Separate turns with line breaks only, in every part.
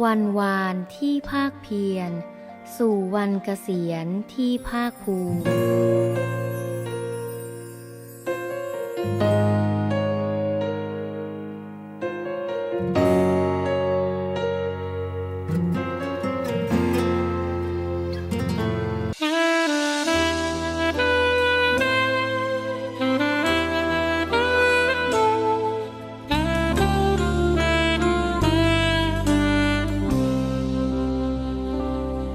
วันวานที่ภาคเพียร สู่วันเกษียณที่ภาคภูมิ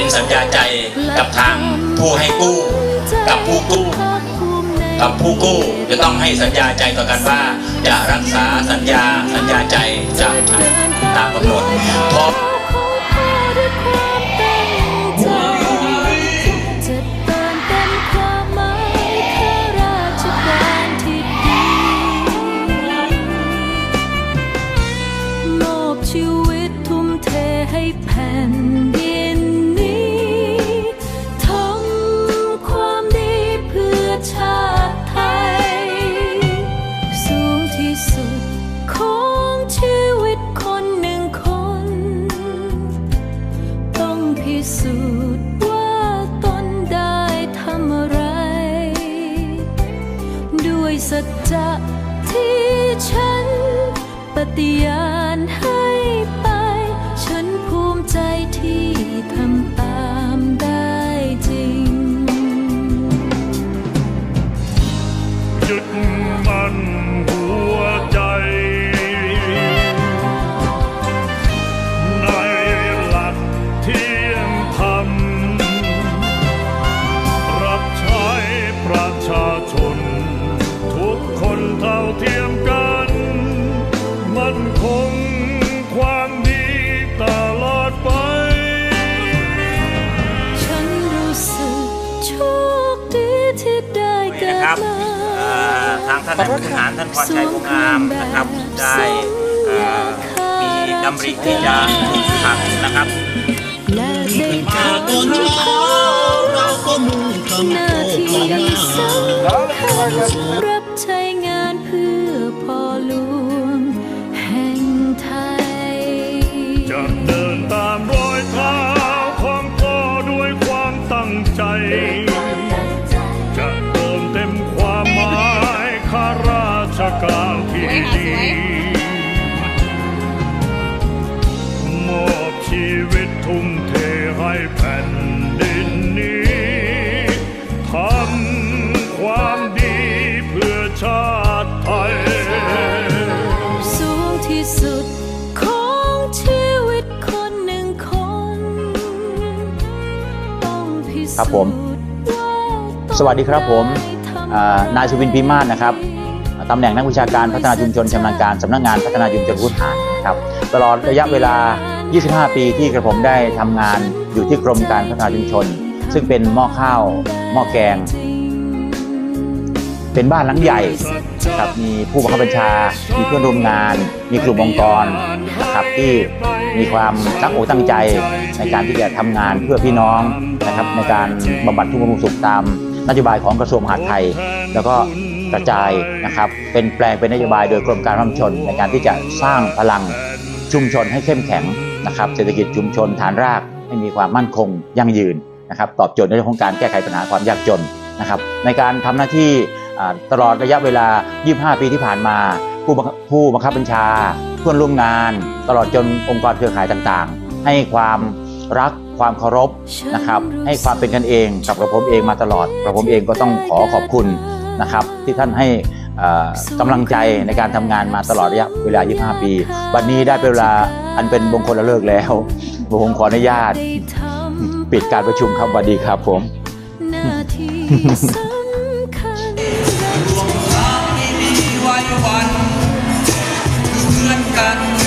เป็
นสัญญาใจกับทางผู้ให้กู้ กับผู้กู้ กับผู้กู้จะต้องให้สัญญาใจต่อกันว่าจะรักษาสัญญาสัญญาใจจะตามกำหนด
ชาชน ทุ
กคนเท่าเทียมกัน มันคงความดีตลอดไป
ฉันรู้สึกโชคดีที่ได้เกิ
นะ
ด
ครับ
มา
เอ่อทางท่านนายผู้บริหารท่านพรชัยวงศ์งามนะครับได้เอ่อมีดำริที่จะปลูกผักนะครับ
และได้ท
ตอนเช้า เราก็มุ่งทำำ
หน้า
โค
ที่
ของหน้า
สำคัญรับใช้
ครับผม
สวัส
ดีครับผมนายสุวินพิมานนะครับตำแหน่งนักวิชาการพัฒนาชุมชนชำนาญการสำนักงานพัฒนาชุมชนพุทธานครับตลอดระยะเวลา 25 ปีที่กระผมได้ทำงานอยู่ที่กรมการพัฒนาชุมชน ซึ่งเป็นหม้อข้าวหม้อแกง เป็นบ้านหลังใหญ่ครับมีผู้บังคับบัญชา มีเพื่อนร่วมงาน มีกลุ่มองค์กรนะครับที่ มีความตั้งอกตั้งใจในการที่จะทำงานเพื่อพี่น้องนะครับในการบำบัดทุกข์บำรุงสุขตามนโยบายของกระทรวงมหาดไทย แล้วก็กระจายนะครับ เป็นแปลงเป็นนโยบายโดยกรมการพัฒนาชุมชน ในการที่จะสร้างพลังชุมชนให้เข้มแข็งนะครับ เศรษฐกิจชุมชนฐานรากให้มีความมั่นคงยั่งยืนนะครับ ตอบโจทย์ในเรื่องของการแก้ไขปัญหาความยากจนนะครับ ในการทำหน้าที่ตลอดระยะเวลา 25 ปีที่ผ่านมา ผู้ผู้บังคับบัญชา เพื่อนร่วมงาน ตลอดจนองค์กรเครือข่ายต่างๆ ให้ความรักความเคารพนะครับให้ความเป็นกันเองกับกระผมเองมาตลอดกระผมเองก็ต้องขอขอบคุณนะครับที่ท่านให้กำลังใจในการทำงานมาตลอดระยะเวลา 25 ปี วันนี้ได้เป็นเวลาอันเป็นมงคลละเลิกแล้วผมขออนุญาต ปิดการประชุมครับสวัสดีครับผม
กัน